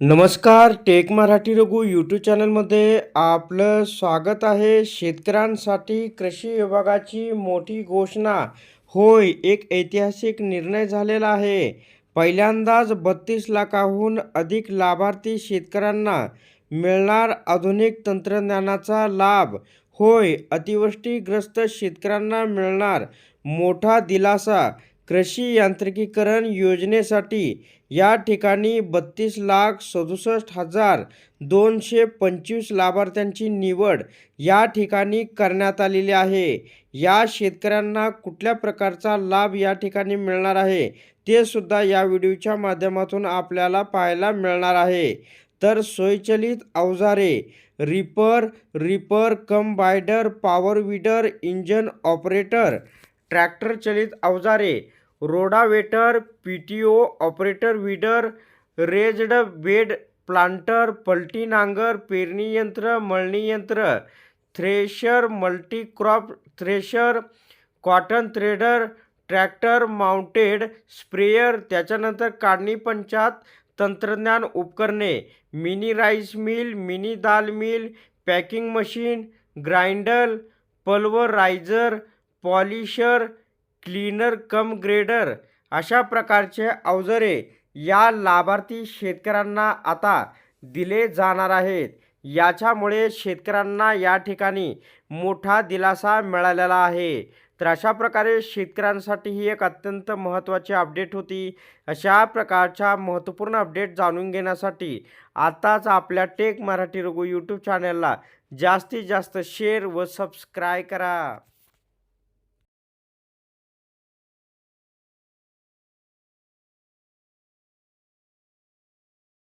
नमस्कार take Marathi Raghu YouTube चॅनलमध्ये आपलं स्वागत आहे. शेतकऱ्यांसाठी कृषी विभागाची मोठी घोषणा. होय एक ऐतिहासिक निर्णय झालेला आहे. पहिल्यांदाच बत्तीस लाखाहून अधिक लाभार्थी शेतकऱ्यांना मिळणार आधुनिक तंत्रज्ञानाचा लाभ. होय अतिवृष्टीग्रस्त शेतकऱ्यांना मिळणार मोठा दिलासा. कृषी यांत्रिकीकरण योजनेसाठी या ठिकाणी बत्तीस लाख सदुसष्ट हजार दोनशे पंचवीस लाभार्थ्यांची निवड या ठिकाणी करण्यात आलेली आहे. या शेतकऱ्यांना कुठल्या प्रकारचा लाभ या ठिकाणी मिळणार आहे? ते सुद्धा या व्हिडिओच्या माध्यमातून आपल्याला पाहायला मिळणार आहे. तर स्वयंचलित अवजारे reaper reaper cum binder power weeder engine operator tractor चलित अवजारे rotavator P T O operator weeder raised bed planter पलटी नांगर पेरणी यंत्र मळणी यंत्र thresher multicrop thresher cotton threader tractor mounted sprayer त्याच्यानंतर काढणी पंचात तंत्रज्ञान उपकरणे mini rice mill mini dal mill packing machine grinder pulveriser polisher cleaner cum grader अशा प्रकारचे अवजारे या लाभार्थी शेतकऱ्यांना आता दिले जाणार आहेत. याच्यामुळे शेतकऱ्यांना या ठिकाणी मोठा दिलासा मिळालेला आहे. तर अशा प्रकारे शेतकऱ्यांसाठी ही एक अत्यंत महत्त्वाची अपडेट होती. अशा प्रकारच्या महत्त्वपूर्ण अपडेट जाणून घेण्यासाठी आताच आपल्या टेक मराठी रघु यूट्यूब चॅनलला जास्तीत जास्त शेअर व सबस्क्राय करा.